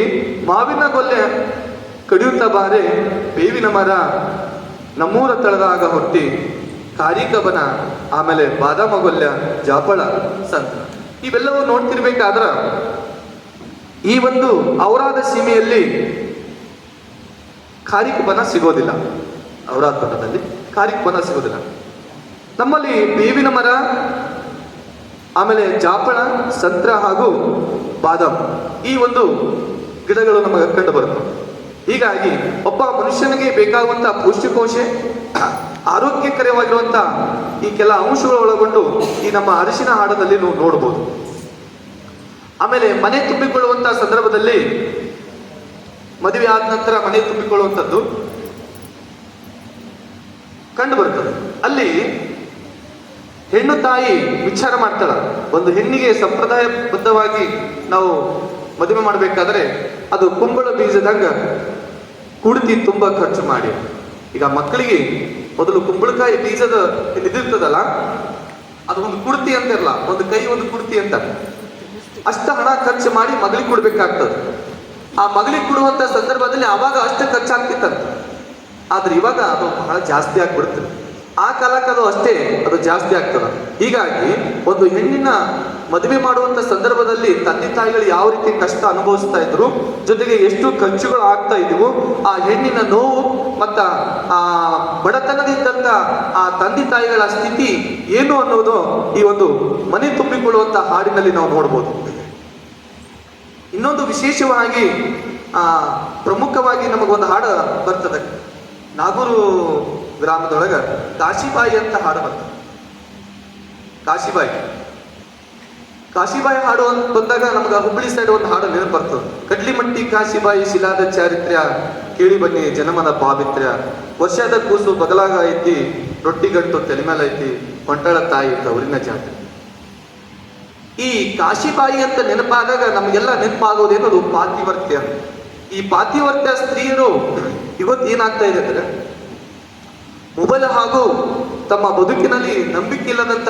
ಮಾವಿನ ಗೊಲ್ಲೆ ಕಡಿಯುತ್ತಾ ಬಾರೆ ಬೇವಿನ ಮರ ನಮ್ಮೂರ ತಳದಾಗ ಹೊತ್ತಿ ಕಾರಿಕಬನ, ಆಮೇಲೆ ಬಾದಾಮಗೊಲ್ಯ, ಜಾಪಳ, ಸಂತ. ಇವೆಲ್ಲವೂ ನೋಡ್ತಿರ್ಬೇಕಾದ್ರ ಈ ಒಂದು ಔರಾದ ಸೀಮೆಯಲ್ಲಿ ಕಾರಿಕಬನ ಬನ ಸಿಗೋದಿಲ್ಲ. ಔರಾದ ಪಟ್ಟದಲ್ಲಿ ಕಾರಿಕಬನ ಬನ ಸಿಗೋದಿಲ್ಲ. ನಮ್ಮಲ್ಲಿ ಬೇವಿನ ಮರ, ಆಮೇಲೆ ಜಾಪಳ, ಸಂತ್ರ ಹಾಗೂ ಬಾದಾಮ್ ಈ ಒಂದು ಗಿಡಗಳು ನಮಗೆ ಕಂಡು ಬರುತ್ತೆ ಹೀಗಾಗಿ ಒಬ್ಬ ಮನುಷ್ಯನಿಗೆ ಬೇಕಾಗುವಂತಹ ಪೌಷ್ಟಿಕೋಶ ಆರೋಗ್ಯಕರವಾಗಿರುವಂಥ ಈ ಕೆಲ ಅಂಶಗಳು ಒಳಗೊಂಡು ಈ ನಮ್ಮ ಅರಿಶಿನ ಹಾಡದಲ್ಲಿ ನಾವು ನೋಡಬಹುದು ಆಮೇಲೆ ಮನೆ ತುಂಬಿಕೊಳ್ಳುವಂತಹ ಸಂದರ್ಭದಲ್ಲಿ ಮದುವೆ ಆದ ನಂತರ ಮನೆ ತುಂಬಿಕೊಳ್ಳುವಂಥದ್ದು ಕಂಡು ಬರ್ತದೆ ಅಲ್ಲಿ ಹೆಣ್ಣು ತಾಯಿ ವಿಚಾರ ಮಾಡ್ತಾಳ. ಒಂದು ಹೆಣ್ಣಿಗೆ ಸಂಪ್ರದಾಯಬದ್ಧವಾಗಿ ನಾವು ಮದುವೆ ಮಾಡಬೇಕಾದ್ರೆ ಅದು ಕುಂಬಳ ಬೀಜದಂಗ ಕುಡ್ತಿ ತುಂಬಾ ಖರ್ಚು ಮಾಡಿ. ಈಗ ಮಕ್ಕಳಿಗೆ ಮೊದಲು ಕುಂಬಳಕಾಯಿ ಬೀಜದ ಇದಿರ್ತದಲ್ಲ, ಅದು ಒಂದು ಕುಡ್ತಿ ಅಂತ ಇರಲ್ಲ ಒಂದು ಕೈ ಒಂದು ಕುಡ್ತಿ ಅಂತ. ಅಷ್ಟ ಹಣ ಖರ್ಚು ಮಾಡಿ ಮಗಳಿಗೆ ಕೊಡ್ಬೇಕಾಗ್ತದೆ. ಆ ಮಗಳಿಗೆ ಕೊಡುವಂತ ಸಂದರ್ಭದಲ್ಲಿ ಅವಾಗ ಅಷ್ಟು ಖರ್ಚಾಗ್ತಿತ್ತಂತ. ಆದ್ರೆ ಇವಾಗ ಅದು ಬಹಳ ಜಾಸ್ತಿ ಆಗ್ಬಿಡ್ತದೆ ಆ ಕಾಲಕ್ಕೆ ಅದು ಅಷ್ಟೇ, ಅದು ಜಾಸ್ತಿ ಆಗ್ತದೆ. ಹೀಗಾಗಿ ಒಂದು ಹೆಣ್ಣಿನ ಮದುವೆ ಮಾಡುವಂತ ಸಂದರ್ಭದಲ್ಲಿ ತಂದೆ ತಾಯಿಗಳು ಯಾವ ರೀತಿ ಕಷ್ಟ ಅನುಭವಿಸ್ತಾ ಇದ್ರು, ಜೊತೆಗೆ ಎಷ್ಟು ಖರ್ಚುಗಳು ಆಗ್ತಾ ಇದ್ವು, ಆ ಹೆಣ್ಣಿನ ನೋವು ಮತ್ತ ಆ ಬಡತನದಿದ್ದಂತ ಆ ತಂದೆ ತಾಯಿಗಳ ಸ್ಥಿತಿ ಏನು ಅನ್ನೋದು ಈ ಒಂದು ಮನೆ ತುಂಬಿಕೊಳ್ಳುವಂತ ಹಾಡಿನಲ್ಲಿ ನಾವು ನೋಡ್ಬೋದು. ಇನ್ನೊಂದು ವಿಶೇಷವಾಗಿ, ಆ, ಪ್ರಮುಖವಾಗಿ ನಮಗೊಂದು ಹಾಡು ಬರ್ತದೆ. ನಾಗೂರು ಗ್ರಾಮದೊಳಗ ಕಾಶಿಬಾಯಿ ಅಂತ ಹಾಡು ಬರ್ತದೆ. ಕಾಶಿಬಾಯಿ ಕಾಶಿಬಾಯಿ ಹಾಡು ಅಂತ ಬಂದಾಗ ನಮ್ಗೆ ಹುಬ್ಬಳ್ಳಿ ಸೈಡ್ ಒಂದು ಹಾಡು ನೆನಪು ಕಡ್ಲಿಮಟ್ಟಿ ಕಾಶಿಬಾಯಿ ಶಿಲಾದ ಚಾರಿತ್ರ್ಯ, ಕೇಳಿ ಬನ್ನಿ ಜನಮದ ಪಾವಿತ್ರ್ಯ. ವರ್ಷದ ಕೂಸು ಬಗಲಾಗ ಐತಿ ರೊಟ್ಟಿ ಗಂಟು ತಲೆ ಮೇಲೆ ಐತಿ ಕೊಂಟಾಳ ತಾಯಿ ತವರಿನ ಜಾತ್ರೆ. ಈ ಕಾಶಿಬಾಯಿ ಅಂತ ನೆನಪಾದಾಗ ನಮಗೆಲ್ಲ ನೆನಪಾಗೋದೇನದು ಪಾತಿವರ್ತ್ಯ. ಈ ಪಾತಿವರ್ತ್ಯ ಸ್ತ್ರೀಯರು, ಇವತ್ತು ಏನಾಗ್ತಾ ಇದೆ ಅಂದ್ರೆ ಮೊಬೈಲ್ ಹಾಗೂ ತಮ್ಮ ಬದುಕಿನಲ್ಲಿ ನಂಬಿಕೆ ಇಲ್ಲದಂತ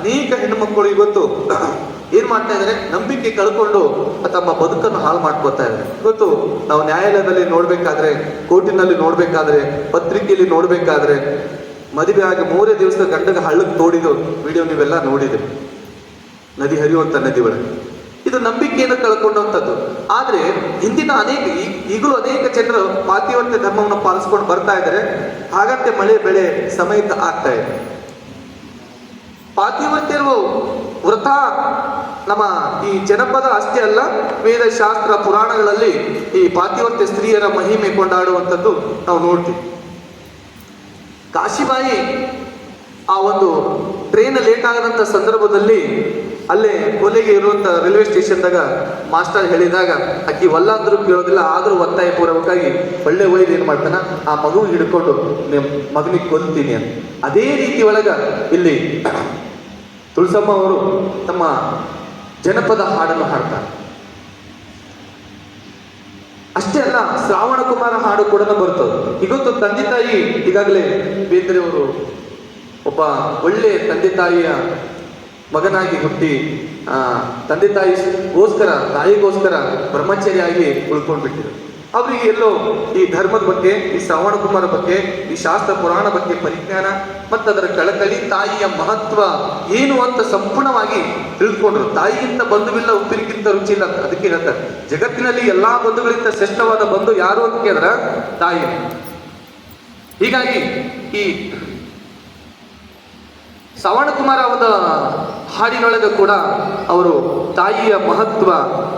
ಅನೇಕ ಹೆಣ್ಣುಮಕ್ಕಳು ಇವತ್ತು ಏನ್ ಮಾಡ್ತಾ ಇದ್ದಾರೆ? ನಂಬಿಕೆ ಕಳ್ಕೊಂಡು ತಮ್ಮ ಬದುಕನ್ನು ಹಾಳು ಮಾಡ್ಕೋತಾ ಇದ್ದಾರೆ. ಇವತ್ತು ನಾವು ನ್ಯಾಯಾಲಯದಲ್ಲಿ ನೋಡ್ಬೇಕಾದ್ರೆ, ಕೋರ್ಟಿನಲ್ಲಿ ನೋಡ್ಬೇಕಾದ್ರೆ, ಪತ್ರಿಕೆಯಲ್ಲಿ ನೋಡ್ಬೇಕಾದ್ರೆ, ಮದುವೆ ಆಗಿ ಮೂರೇ ದಿವಸದ ಗಂಡಗ ಹಳ್ಳಕ್ಕೆ ತೋಡಿದ ವಿಡಿಯೋ ನೀವೆಲ್ಲ ನೋಡಿದ್ರಿ. ನದಿ ಹರಿಯುವಂತ ನದಿ ಒಳಗೆ. ಇದು ನಂಬಿಕೆಯನ್ನು ಕಳ್ಕೊಂಡಂಥದ್ದು ಆದರೆ ಹಿಂದಿನ ಅನೇಕ ಈಗಲೂ ಅನೇಕ ಜನರು ಪಾತಿವರ್ತ್ಯ ಧರ್ಮವನ್ನು ಪಾಲಿಸ್ಕೊಂಡು ಬರ್ತಾ ಇದ್ದಾರೆ. ಹಾಗಂತೆ ಮಳೆ ಬೆಳೆ ಸಮೇತ ಆಗ್ತಾ ಇದೆ. ಪಾತಿವರ್ತ್ಯರು ವ್ರತ ನಮ್ಮ ಈ ಜನಪದ ಅಷ್ಟೇ ಅಲ್ಲ, ವೇದ ಶಾಸ್ತ್ರ ಪುರಾಣಗಳಲ್ಲಿ ಈ ಪಾತಿವರ್ತ್ಯ ಸ್ತ್ರೀಯರ ಮಹಿಮೆ ಕೊಂಡಾಡುವಂಥದ್ದು ನಾವು ನೋಡ್ತೀವಿ. ಕಾಶಿಬಾಯಿ ಆ ಒಂದು ಟ್ರೈನ್ ಲೇಟ್ ಆಗದಂತ ಸಂದರ್ಭದಲ್ಲಿ ಅಲ್ಲೇ ಕೊಲೆಗೆ ಇರುವಂತ ರೈಲ್ವೆ ಸ್ಟೇಷನ್ದಾಗ ಮಾಸ್ಟರ್ ಹೇಳಿದಾಗ, ಅಕ್ಕಿ ಒಲ್ಲ ಅಂದ್ರೂ ಕೇಳೋದಿಲ್ಲ, ಆದರೂ ಒತ್ತಾಯ ಪೂರ್ವಕವಾಗಿ ಒಳ್ಳೆ ಒಯ್ದು ಏನು ಮಾಡ್ತಾನೆ? ಆ ಮಗು ಹಿಡ್ಕೊಂಡು ನಿಮ್ಮ ಮಗನಿಗೆ ಕೊಲ್ತೀನಿ ಅಂತ. ಅದೇ ರೀತಿ ಒಳಗ ಇಲ್ಲಿ ತುಳಸಮ್ಮ ಅವರು ತಮ್ಮ ಜನಪದ ಹಾಡನ್ನು ಹಾಡ್ತಾರೆ. ಅಷ್ಟೇ ಅಲ್ಲ, ಶ್ರಾವಣ ಕುಮಾರ ಹಾಡು ಕೂಡ ಬರ್ತದೆ. ಇವತ್ತು ತಂದೆ ತಾಯಿ ಈಗಾಗಲೇ ಬೇಂದ್ರೆಯವರು ಒಬ್ಬ ಒಳ್ಳೆ ತಂದೆ ತಾಯಿಯ ಮಗನಾಗಿ ಹುಟ್ಟಿ ತಂದೆ ತಾಯಿಗೋಸ್ಕರ ತಾಯಿಗೋಸ್ಕರ ಬ್ರಹ್ಮಚರ್ಯಾಗಿ ಉಳ್ಕೊಂಡ್ಬಿಟ್ಟಿದ್ರು. ಅವರಿಗೆ ಎಲ್ಲೋ ಈ ಧರ್ಮದ ಬಗ್ಗೆ, ಈ ಶ್ರವಣ ಕುಮಾರ ಬಗ್ಗೆ, ಈ ಶಾಸ್ತ್ರ ಪುರಾಣ ಬಗ್ಗೆ ಪರಿಜ್ಞಾನ ಮತ್ತು ಅದರ ಕಳಕಳಿ, ತಾಯಿಯ ಮಹತ್ವ ಏನು ಅಂತ ಸಂಪೂರ್ಣವಾಗಿ ತಿಳ್ಕೊಂಡ್ರು. ತಾಯಿಗಿಂತ ಬಂಧುವಿಲ್ಲ ಉಪ್ಪಿನಕ್ಕಿಂತ ರುಚಿ ಇಲ್ಲ ಅದಕ್ಕೆ ಹೇಳ್ತಾರೆ. ಜಗತ್ತಿನಲ್ಲಿ ಎಲ್ಲಾ ಬಂಧುಗಳಿಂದ ಶ್ರೇಷ್ಠವಾದ ಬಂಧು ಯಾರು ಅಂತ ಕೇಳಿದ್ರ? ತಾಯಿ. ಹೀಗಾಗಿ ಈ ಶ್ರವಣಕುಮಾರ ಅವರ ಹಾಡಿನೊಳಗೆ ಕೂಡ ಅವರು ತಾಯಿಯ ಮಹತ್ವ,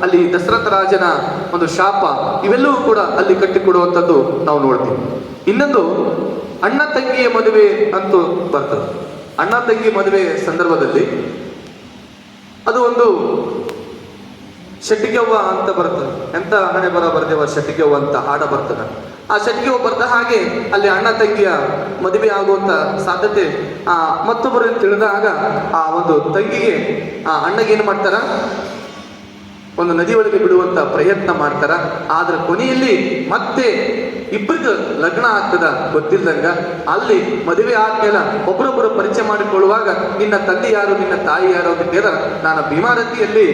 ಅಲ್ಲಿ ದಶರಥ ರಾಜನ ಒಂದು ಶಾಪ, ಇವೆಲ್ಲವೂ ಕೂಡ ಅಲ್ಲಿ ಕಟ್ಟಿಕೊಡುವಂಥದ್ದು ನಾವು ನೋಡ್ತೀವಿ. ಇನ್ನೊಂದು ಅಣ್ಣ ತಂಗಿಯ ಮದುವೆ ಅಂತೂ ಬರ್ತದೆ. ಅಣ್ಣ ತಂಗಿ ಮದುವೆ ಸಂದರ್ಭದಲ್ಲಿ ಅದು ಒಂದು ಶೆಟ್ಟಿಗೆವ್ವ ಅಂತ ಬರ್ತದೆ. ಎಂತ ಹಣೆ ಬರ ಬರ್ದೇವ ಶೆಟ್ಟಿಗೆವ್ವ ಅಂತ ಹಾಡ ಬರ್ತದೆ. ಆ ಶೆಟ್ಟಿಗೆವ್ವ ಬರ್ತ ಹಾಗೆ ಅಲ್ಲಿ ಅಣ್ಣ ತಂಗಿಯ ಮದುವೆ ಆಗುವಂತ ಸಾಧ್ಯತೆ, ಆ ಮತ್ತೊಬ್ಬರು ತಿಳಿದಾಗ ಆ ಒಂದು ತಂಗಿಗೆ ಆ ಅಣ್ಣಗೆ ಏನು ಮಾಡ್ತಾರ? ಒಂದು ನದಿ ಒಳಗೆ ಬಿಡುವಂತ ಪ್ರಯತ್ನ ಮಾಡ್ತಾರ. ಆದ್ರೆ ಕೊನೆಯಲ್ಲಿ ಮತ್ತೆ ಇಬ್ಬರಿಗೆ ಲಗ್ನ ಆಗ್ತದ ಗೊತ್ತಿಲ್ಲದಂಗ ಅಲ್ಲಿ ಮದುವೆ ಆದ್ಮೇಲೆ ಒಬ್ಬರೊಬ್ಬರು ಪರಿಚಯ ಮಾಡಿಕೊಳ್ಳುವಾಗ ನಿನ್ನ ತಂದೆ ಯಾರು, ನಿನ್ನ ತಾಯಿ ಯಾರು ಅಂತ ಕೇಳಿದ ನಾನು ಭೀಮಾರತಿಯಲ್ಲಿ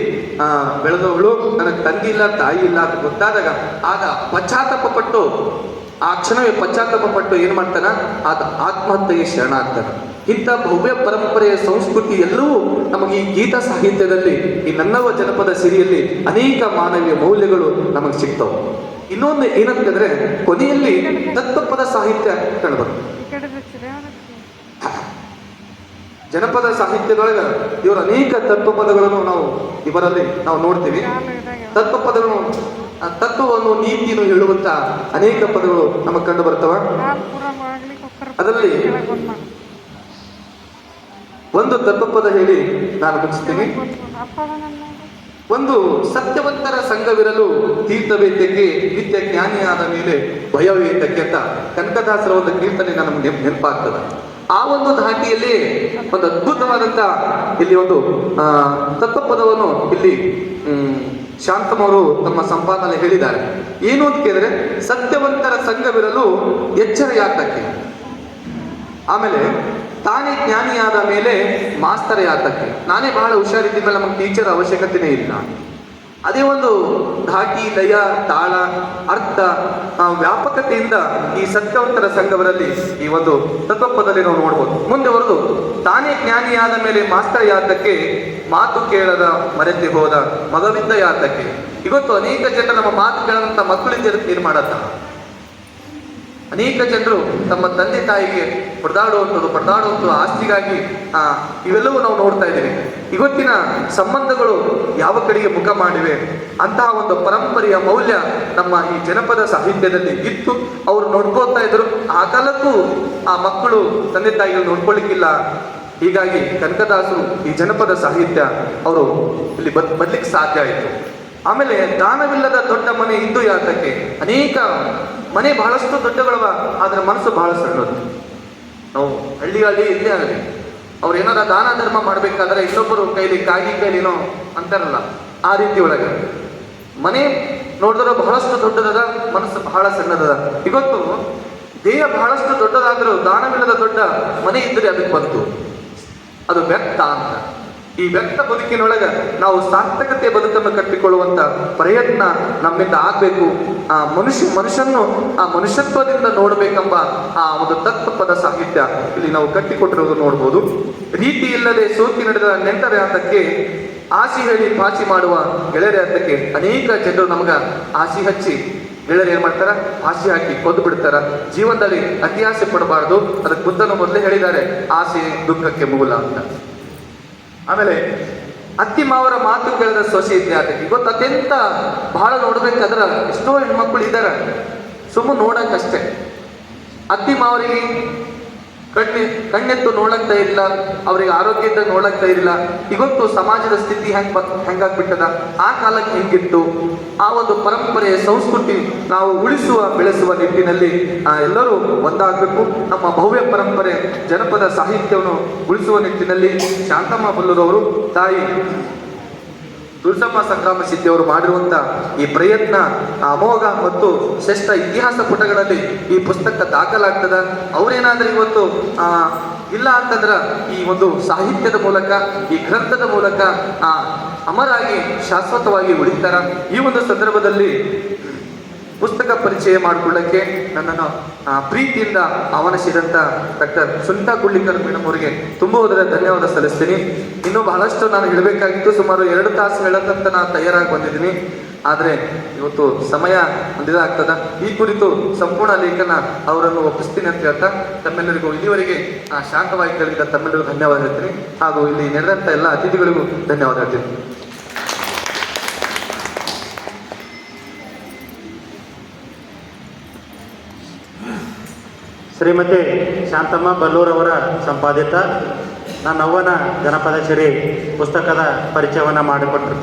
ಬೆಳೆದವಳು. ನನಗೆ ತಂದೆ ಇಲ್ಲ, ತಾಯಿ ಇಲ್ಲ ಅಂತ ಗೊತ್ತಾದಾಗ ಆಗ ಪಶ್ಚಾತ್ತಾಪ ಪಟ್ಟು, ಆ ಕ್ಷಣವೇ ಪಶ್ಚಾತ್ತಾಪ ಪಟ್ಟು ಏನ್ ಮಾಡ್ತಾನ? ಆತ ಆತ್ಮಹತ್ಯೆಗೆ ಶರಣಾಗ್ತಾನೆ. ಇಂಥ ಭವ್ಯ ಪರಂಪರೆಯ ಸಂಸ್ಕೃತಿ ಎಲ್ಲವೂ ನಮಗೆ ಈ ಗೀತ ಸಾಹಿತ್ಯದಲ್ಲಿ ಈ ನನ್ನವ ಜನಪದ ಸಿರಿಯಲ್ಲಿ ಅನೇಕ ಮಾನವೀಯ ಮೌಲ್ಯಗಳು ನಮಗೆ ಸಿಗ್ತವೆ. ಇನ್ನೊಂದು ಏನಂತಂದ್ರೆ ಕೊನೆಯಲ್ಲಿ ತತ್ವಪದ ಸಾಹಿತ್ಯ ಕಂಡುಬರುತ್ತೆ ಜನಪದ ಸಾಹಿತ್ಯದೊಳಗೆ ಇವರ ಅನೇಕ ತತ್ವಪದಗಳನ್ನು ನಾವು ಇವರಲ್ಲಿ ನಾವು ನೋಡ್ತೀವಿ. ತತ್ವಪದಗಳು ತತ್ವವನ್ನು ನೀತಿಯನ್ನು ಹೇಳುವಂತ ಅನೇಕ ಪದಗಳು ನಮಗೆ ಕಂಡು ಬರ್ತವ. ಅದರಲ್ಲಿ ಒಂದು ತತ್ವಪದ ಹೇಳಿ ನಾನು ಮುಗಿಸ್ತೀನಿ. ಒಂದು ಸತ್ಯವಂತರ ಸಂಘವಿರಲು ತೀರ್ಥವೇದ್ಯಕ್ಕೆ ನಿತ್ಯ ಜ್ಞಾನಿಯಾದ ಮೇಲೆ ಭಯವೇದ್ಯಕ್ಕೆ ಅಂತ ಕನಕದಾಸರ ಒಂದು ಕೀರ್ತನೆ ನಮಗೆ ನೆನಪಾಗ್ತದೆ. ಆ ಒಂದು ಧಾಟಿಯಲ್ಲಿ ಒಂದು ಅದ್ಭುತವಾದಂತ ಇಲ್ಲಿ ಒಂದು ತತ್ವಪದವನ್ನು ಇಲ್ಲಿ ಹ್ಮ್, ಶಾಂತಮವರು ತಮ್ಮ ಸಂಪಾದನೆ ಹೇಳಿದ್ದಾರೆ. ಏನು ಅಂತ ಕೇಳಿದ್ರೆ ಸತ್ಯವಂತರ ಸಂಘವಿರಲು ಎಚ್ಚರ ಯಾತಕ್ಕೆ ಆಮೇಲೆ ತಾನೇ ಜ್ಞಾನಿಯಾದ ಮೇಲೆ ಮಾಸ್ತರ ಯಾತಕ್ಕೆ ನಾನೇ ಬಹಳ ಹುಷಾರಿದ್ದ ನಮಗೆ ಟೀಚರ್ ಅವಶ್ಯಕತೆನೇ ಇಲ್ಲ. ಅದೇ ಒಂದು ಧಾಟಿ ಲಯ ತಾಳ, ಅರ್ಥ ವ್ಯಾಪಕತೆಯಿಂದ ಈ ಸತ್ಯವಂತರ ಸಂಘವರಲ್ಲಿ ಈ ಒಂದು ತತ್ವಪದಲ್ಲಿ ನಾವು ನೋಡ್ಬೋದು. ಮುಂದೆ ಬರೆದು, ತಾನೇ ಜ್ಞಾನಿಯಾದ ಮೇಲೆ ಮಾಸ್ತರ ಯಾತಕ್ಕೆ ಮಾತು ಕೇಳದ ಮರೆತಿ ಹೋದ ಮಗವಿದ್ದ ಯಾತಕ್ಕೆ ಇವತ್ತು ಅನೇಕ ಜನ ನಮ್ಮ ಮಾತು ಕೇಳದಂತ ಮಕ್ಕಳಿಂದ ಏನು ಮಾಡತ್ತ ಅನೇಕ ಜನರು ತಮ್ಮ ತಂದೆ ತಾಯಿಗೆ ಹೊಡೆದಾಡುವಂಥದ್ದು ಪಡೆದಾಡುವಂಥದ್ದು ಆಸ್ತಿಗಾಗಿ ಇವೆಲ್ಲವೂ ನಾವು ನೋಡ್ತಾ ಇದ್ದೀವಿ. ಇವತ್ತಿನ ಸಂಬಂಧಗಳು ಯಾವ ಕಡೆಗೆ ಮುಖ ಮಾಡಿವೆ? ಅಂತಹ ಒಂದು ಪರಂಪರೆಯ ಮೌಲ್ಯ ನಮ್ಮ ಈ ಜನಪದ ಸಾಹಿತ್ಯದಲ್ಲಿ ಇತ್ತು. ಅವರು ನೋಡ್ಕೋತಾ ಇದ್ರು. ಆ ಕಾಲಕ್ಕೂ ಆ ಮಕ್ಕಳು ತಂದೆ ತಾಯಿಗಳು ನೋಡ್ಕೊಳ್ಳಿಕ್ಕಿಲ್ಲ ಹೀಗಾಗಿ ಕನಕದಾಸರು ಈ ಜನಪದ ಸಾಹಿತ್ಯ ಅವರು ಇಲ್ಲಿ ಬದ್, ಬದ್ಲಿಕ್ಕೆ ಸಾಧ್ಯ ಆಯಿತು. ಆಮೇಲೆ ದಾನವಿಲ್ಲದ ದೊಡ್ಡ ಮನೆ ಇದ್ದು ಯಾತಕ್ಕೆ? ಅನೇಕ ಮನೆ ಬಹಳಷ್ಟು ದೊಡ್ಡಗಳವ, ಆದ್ರೆ ಮನಸ್ಸು ಬಹಳ ಸಣ್ಣದು ನಾವು ಹಳ್ಳಿಗಳಲ್ಲಿ ಇಲ್ಲೇ ಆಗಲಿ ಅವ್ರು ಏನಾರ ದಾನ ಧರ್ಮ ಮಾಡ್ಬೇಕಾದ್ರೆ ಇನ್ನೊಬ್ಬರು ಕೈಲಿ ಕಾಗಿ ಕೈಲಿನೋ ಅಂತಾರಲ್ಲ, ಆ ರೀತಿ ಒಳಗೆ. ಮನೆ ನೋಡಿದ್ರೆ ಬಹಳಷ್ಟು ದೊಡ್ಡದದ, ಮನಸ್ಸು ಬಹಳ ಸಣ್ಣದದ. ಇವತ್ತು ದೇಹ ಬಹಳಷ್ಟು ದೊಡ್ಡದಾದರೂ ದಾನವಿಲ್ಲದ ದೊಡ್ಡ ಮನೆ ಇದ್ದರೆ ಅದಕ್ಕೆ ಬಂತು. ಅದು ವ್ಯಕ್ತ ಅಂತ. ಈ ವ್ಯಕ್ತ ಬದುಕಿನೊಳಗ ನಾವು ಸಾರ್ಥಕತೆ ಬದುಕನ್ನು ಕಟ್ಟಿಕೊಳ್ಳುವಂತ ಪ್ರಯತ್ನ ನಮ್ಮಿಂದ ಆಗ್ಬೇಕು. ಆ ಮನುಷ್ಯ ಮನುಷ್ಯನ್ನು ಆ ಮನುಷ್ಯತ್ವದಿಂದ ನೋಡಬೇಕೆಂಬ ಆ ಒಂದು ತತ್ವಪದ ಸಾಹಿತ್ಯ ಇಲ್ಲಿ ನಾವು ಕಟ್ಟಿಕೊಟ್ಟಿರೋದು ನೋಡ್ಬೋದು. ರೀತಿ ಇಲ್ಲದೆ ಸೋಕಿ ನಡೆದ ನೆಂಟರ ಹತ್ತಕ್ಕೆ ಆಸಿ ಹೇಳಿ ಪಾಚಿ ಮಾಡುವ ಗೆಳೆಯರ ಹತ್ತಕ್ಕೆ ಅನೇಕ ಜನರು ನಮಗ ಆಸಿ ಹಚ್ಚಿ ಗೆಳೆಯರು ಏನ್ ಮಾಡ್ತಾರ? ಆಸೆ ಹಾಕಿ ಕೊಂದು ಬಿಡ್ತಾರ. ಜೀವನದಲ್ಲಿ ಅತಿ ಆಸೆ ಪಡಬಾರದು. ಅದಕ್ಕೆ ಬುದ್ಧನು ಮೊದಲೇ ಹೇಳಿದ್ದಾರೆ, ಆಸೆ ದುಃಖಕ್ಕೆ ಮೂಲ ಅಂತ. ಆಮೇಲೆ ಅತ್ತಿ ಮಾವರ ಮಾತು ಕೇಳಿದ ಸೊಸೆ ಇದ್ಯಾತ ಇವತ್ತು ಅತ್ಯಂತ ಬಹಳ ನೋಡ್ಬೇಕಾದ್ರ ಎಷ್ಟೋ ಹೆಣ್ಮಕ್ಳು ಇದ್ದಾರೆ. ಸುಮ್ಮನೆ ನೋಡಕ್ಕಷ್ಟೇ. ಅತ್ತಿ ಮಾವರಿಗೆ ಕಣ್ಣಿ ಕಣ್ಣೆತ್ತು ನೋಡಕ್ತಾ ಇಲ್ಲ ಅವರಿಗೆ ಆರೋಗ್ಯದ ನೋಡಕ್ತಾ ಇರಲಿಲ್ಲ. ಇವತ್ತು ಸಮಾಜದ ಸ್ಥಿತಿ ಹೆಂಗ್ ಹೆಂಗಾಗ್ಬಿಟ್ಟದ? ಆ ಕಾಲಕ್ಕೆ ಹೆಂಗಿತ್ತು? ಆ ಒಂದು ಪರಂಪರೆ ಸಂಸ್ಕೃತಿ ನಾವು ಉಳಿಸುವ, ಬೆಳೆಸುವ ನಿಟ್ಟಿನಲ್ಲಿ ಎಲ್ಲರೂ ಒಂದಾಗಬೇಕು. ನಮ್ಮ ಭವ್ಯ ಪರಂಪರೆ ಜನಪದ ಸಾಹಿತ್ಯವನ್ನು ಉಳಿಸುವ ನಿಟ್ಟಿನಲ್ಲಿ ಶಾಂತಮ್ಮ ಬಲ್ಲೂರವರು, ತಾಯಿ ತುಳಸಮ್ಮ ಸಂಗ್ರಾಮ ಸಿದ್ಧಿಯವರು ಮಾಡಿರುವಂಥ ಈ ಪ್ರಯತ್ನ ಅಮೋಘ ಮತ್ತು ಶ್ರೇಷ್ಠ ಇತಿಹಾಸ ಪುಟಗಳಲ್ಲಿ ಈ ಪುಸ್ತಕ ದಾಖಲಾಗ್ತದ. ಅವರೇನಾದ್ರೆ ಇವತ್ತು ಇಲ್ಲ ಅಂತಂದ್ರೆ ಈ ಒಂದು ಸಾಹಿತ್ಯದ ಮೂಲಕ, ಈ ಗ್ರಂಥದ ಮೂಲಕ, ಆ, ಅಮರಾಗಿ ಶಾಶ್ವತವಾಗಿ ಉಳಿತಾರ. ಈ ಒಂದು ಸಂದರ್ಭದಲ್ಲಿ ಪುಸ್ತಕ ಪರಿಚಯ ಮಾಡಿಕೊಳ್ಳಕ್ಕೆ ನನ್ನನ್ನು ಪ್ರೀತಿಯಿಂದ ಆಹ್ವಾನಿಸಿದಂತ ಡಾಕ್ಟರ್ ಸುನಿತಾ ಕುಳ್ಳಿಕರ್ ಮೇಡಮ್ ಅವರಿಗೆ ತುಂಬ ಹೋದರೆ ಧನ್ಯವಾದ ಸಲ್ಲಿಸ್ತೀನಿ. ಇನ್ನೂ ಬಹಳಷ್ಟು ನಾನು ಹೇಳಬೇಕಾಗಿತ್ತು, ಸುಮಾರು ಎರಡು ತಾಸು ಹೇಳದಂತ ನಾನು ತಯಾರಾಗಿ ಬಂದಿದ್ದೀನಿ. ಆದರೆ ಇವತ್ತು ಸಮಯ ಇದಾಗ್ತದ ಈ ಕುರಿತು ಸಂಪೂರ್ಣ ಲೇಖನ ಅವರನ್ನು ಒಪ್ಪಿಸ್ತೀನಿ ಅಂತ ಹೇಳ್ತಾ ತಮ್ಮೆಲ್ಲರಿಗೂ ಇಲ್ಲಿವರೆಗೆ ಶಾಂತವಾಗಿ ಕೇಳಿದ ತಮ್ಮೆಲ್ಲರಿಗೂ ಧನ್ಯವಾದ ಹೇಳ್ತೀನಿ. ಹಾಗೂ ಇಲ್ಲಿ ನಡೆದಂಥ ಎಲ್ಲ ಅತಿಥಿಗಳಿಗೂ ಧನ್ಯವಾದ ಹೇಳ್ತೀನಿ. ಶ್ರೀಮತಿ ಶಾಂತಮ್ಮ ಬಲ್ಲೂರವರ ಸಂಪಾದಿತ ನನ್ನವ್ವನ ಜನಪದ ಶ್ರೀ ಪುಸ್ತಕದ ಪರಿಚಯವನ್ನು ಮಾಡಿಕೊಟ್ಟಿರ್ತಾರೆ